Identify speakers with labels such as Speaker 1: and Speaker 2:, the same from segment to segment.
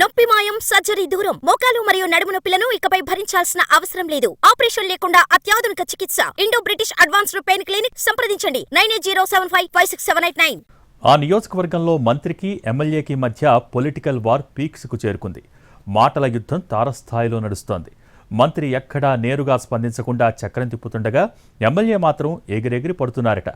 Speaker 1: నొప్పి మాయం సర్జరీ దూరం. మోకాలు మరియు నడుము నొప్పులను ఇకపై భరించాల్సిన అవసరం లేదు. ఆపరేషన్ లేకుండా అత్యాధునిక చికిత్స. Indo British advanced pain clinic సంప్రదించండి. Nine eight zero seven five five six seven eight nine.
Speaker 2: ఆ నియోజకవర్గంలో మంత్రికి ఎమ్మెల్యేకి మధ్య పొలిటికల్ వార్ పీక్స్కు చేరుకుంది. మాటల యుద్ధం తారస్థాయిలో నడుస్తోంది. మంత్రి ఎక్కడా నేరుగా స్పందించకుండా చక్రం తిప్పుతుండగా ఎమ్మెల్యే మాత్రం ఎగిరెగిరి పడుతున్నారట.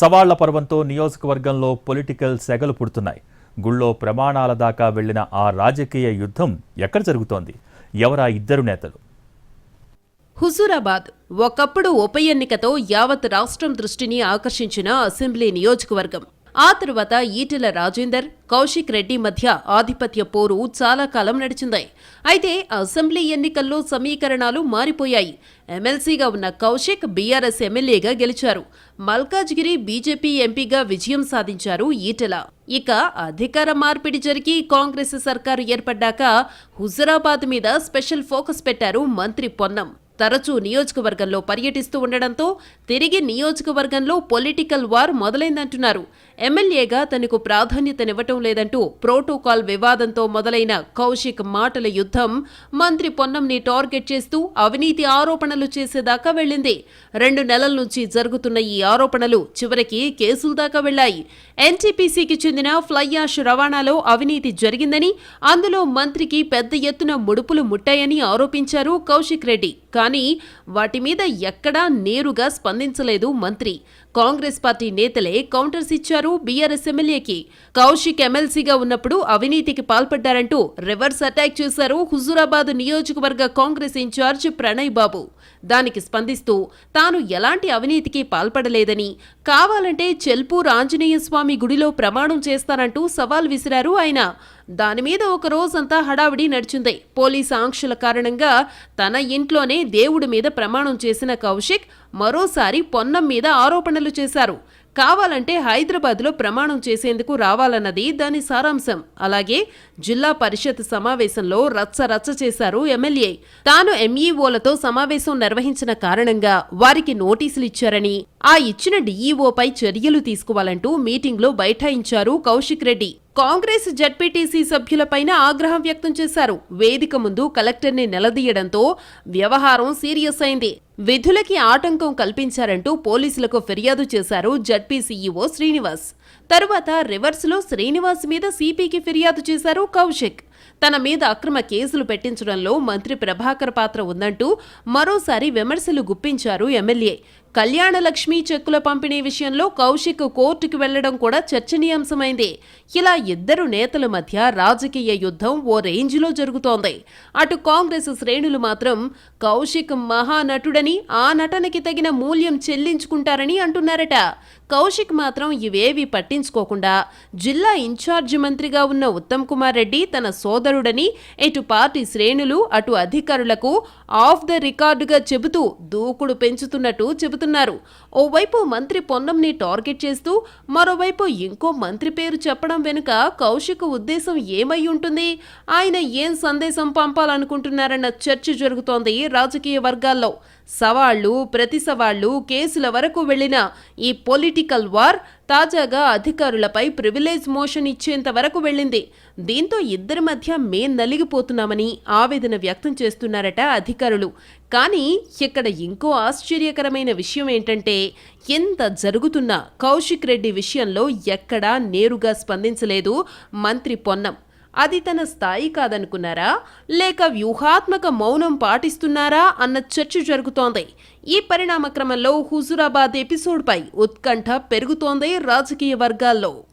Speaker 2: సవాళ్ళ పర్వంతో నియోజకవర్గంలో పొలిటికల్ సెగలు పుడుతున్నాయి. గుళ్ళో ప్రమాణాల దాకా వెళ్ళిన ఆ రాజకీయ యుద్ధం ఎక్కడ జరుగుతోంది? ఎవరా ఇద్దరు నేతలు?
Speaker 3: హుజూరాబాద్ ఒకప్పుడు ఉప ఎన్నికతో యావత్ రాష్ట్రం దృష్టిని ఆకర్షించిన అసెంబ్లీ నియోజకవర్గం. ఆ తరువాత ఈటెల రాజేందర్ కౌశిక్ రెడ్డి మధ్య ఆధిపత్య పోరు చాలా కాలం నడిచింది. అయితే అసెంబ్లీ ఎన్నికల్లో సమీకరణాలు మారిపోయాయి. ఎమ్మెల్సీగా ఉన్న కౌశిక్ బీఆర్ఎస్ ఎమ్మెల్యేగా గెలిచారు. మల్కాజ్గిరి బీజేపీ ఎంపీగా విజయం సాధించారు ఈటెల. ఇక అధికార మార్పిడి జరిగి కాంగ్రెస్ సర్కారు ఏర్పడ్డాక హుజరాబాద్ మీద స్పెషల్ ఫోకస్ పెట్టారు మంత్రి పొన్నం. తరచూ నియోజకవర్గంలో పర్యటిస్తూ ఉండడంతో తిరిగి నియోజకవర్గంలో పొలిటికల్ వార్ మొదలైందంటున్నారు. ఎమ్మెల్యేగా తనకు ప్రాధాన్యతనివ్వటం లేదంటూ ప్రోటోకాల్ వివాదంతో మొదలైన కౌశిక్ మాటల యుద్ధం మంత్రి పొన్నంని టార్గెట్ చేస్తూ అవినీతి ఆరోపణలు చేసేదాకా వెళ్ళింది. రెండు నెలల నుంచి జరుగుతున్న ఈ ఆరోపణలు చివరికి కేసుల దాకా వెళ్ళాయి ఎన్టీపీసీకి చెందిన ఫ్లై యాష్ రవాణాలో అవినీతి జరిగిందని అందులో మంత్రికి పెద్ద ఎత్తున ముడుపులు ముట్టాయని ఆరోపించారు కౌశిక్ రెడ్డి. కానీ వాటి మీద ఎక్కడా నేరుగా స్పందించలేదు మంత్రి. కాంగ్రెస్ పార్టీ నేతలే కౌంటర్స్ ఇచ్చారు బీఆర్ఎస్ ఎమ్మెల్యేకి. కౌశిక్ ఎమ్మెల్సీగా ఉన్నప్పుడు అవినీతికి పాల్పడ్డారంటూ రివర్స్ అటాక్ చేశారు హుజూరాబాద్ నియోజకవర్గ కాంగ్రెస్ ఇన్ఛార్జ్ ప్రణయ్ బాబు. దానికి స్పందిస్తూ తాను ఎలాంటి అవినీతికి పాల్పడలేదని కావాలంటే చెల్పూర్ ఆంజనేయ స్వామి గుడిలో ప్రమాణం చేస్తానంటూ సవాల్ విసిరారు ఆయన. దాని మీద ఒక రోజంతా హడావిడి నడిచింది. పోలీసు ఆంక్షల కారణంగా తన ఇంట్లోనే దేవుడి మీద ప్రమాణం చేసిన కౌశిక్ మరోసారి పొన్నం మీద ఆరోపణలు చేశారు. కావాలంటే హైదరాబాద్లో ప్రమాణం చేసేందుకు రావాలన్నది దాని సారాంశం. అలాగే జిల్లా పరిషత్ సమావేశంలో రచ్చ రచ్చ చేశారు ఎమ్మెల్యే. తాను ఎంఈఓలతో సమావేశం నిర్వహించిన కారణంగా వారికి నోటీసులు ఇచ్చారని ఆ ఇచ్చిన డీఈఓపై చర్యలు తీసుకోవాలంటూ మీటింగ్లో బైఠాయించారు కౌశిక్ రెడ్డి. కాంగ్రెస్ జడ్పీటీసీ సభ్యులపైన ఆగ్రహం వ్యక్తం చేశారు. వేదిక ముందు కలెక్టర్ని నిలదీయడంతో వ్యవహారం సీరియస్ అయింది. విధులకి ఆటంకం కల్పించారంటూ పోలీసులకు ఫిర్యాదు చేశారు జడ్పీ సీఈఓ శ్రీనివాస్. తరువాత రివర్స్లో శ్రీనివాస్ మీద సిపికి ఫిర్యాదు చేశారు కౌశిక్. తన మీద అక్రమ కేసులు పెట్టించడంలో మంత్రి ప్రభాకర్ పాత్ర ఉందంటూ మరోసారి విమర్శలు గుప్పించారు ఎమ్మెల్యే. కళ్యాణలక్ష్మి చెక్కుల పంపిణీ విషయంలో కౌశిక్ కోర్టుకు వెళ్ళడం కూడా చర్చనీయాంశమైంది. ఇలా ఇద్దరు నేతల మధ్య రాజకీయ యుద్ధం ఓ రేంజ్లో జరుగుతోంది. అటు కాంగ్రెస్ శ్రేణులు మాత్రం కౌశిక్ మహానటుడని ఆ నటనకి తగిన మూల్యం చెల్లించుకుంటారని అంటున్నారట. కౌశిక్ మాత్రం ఇవేవి పట్టించుకోకుండా జిల్లా ఇన్ఛార్జి మంత్రిగా ఉన్న ఉత్తమ్ కుమార్ రెడ్డి తన సోదరుడని ఇటు పార్టీ శ్రేణులు అటు అధికారులకు ఆఫ్ ద రికార్డుగా చెబుతూ దూకుడు పెంచుతున్నట్టు చెబుతున్నారు. ఓవైపు మంత్రి పొన్నంని టార్గెట్ చేస్తూ మరోవైపు ఇంకో మంత్రి పేరు చెప్పడం వెనుక కౌశిక్ ఉద్దేశం ఏమై ఉంటుంది? ఆయన ఏం సందేశం పంపాలనుకుంటున్నారన్న చర్చ జరుగుతోంది రాజకీయ వర్గాల్లో. సవాళ్ళు ప్రతి సవాళ్ళు కేసుల వరకు వెళ్ళిన ఈ పొలిటికల్ వార్ తాజాగా అధికారులపై ప్రివిలేజ్ మోషన్ ఇచ్చేంత వరకు వెళ్ళింది. దీంతో ఇద్దరి మధ్య మేం నలిగిపోతున్నామని ఆవేదన వ్యక్తం చేస్తున్నారట అధికారులు. కానీ ఇక్కడ ఇంకో ఆశ్చర్యకరమైన విషయం ఏంటంటే ఎంత జరుగుతున్నా కౌశిక్ రెడ్డి విషయంలో ఎక్కడా నేరుగా స్పందించలేదు మంత్రి పొన్నం. అది తన స్థాయి కాదనుకున్నారా? లేక వ్యూహాత్మక మౌనం పాటిస్తున్నారా? అన్న చర్చ జరుగుతోంది. ఈ పరిణామ క్రమంలో హుజురాబాద్ ఎపిసోడ్పై ఉత్కంఠ పెరుగుతోంది రాజకీయ వర్గాల్లో.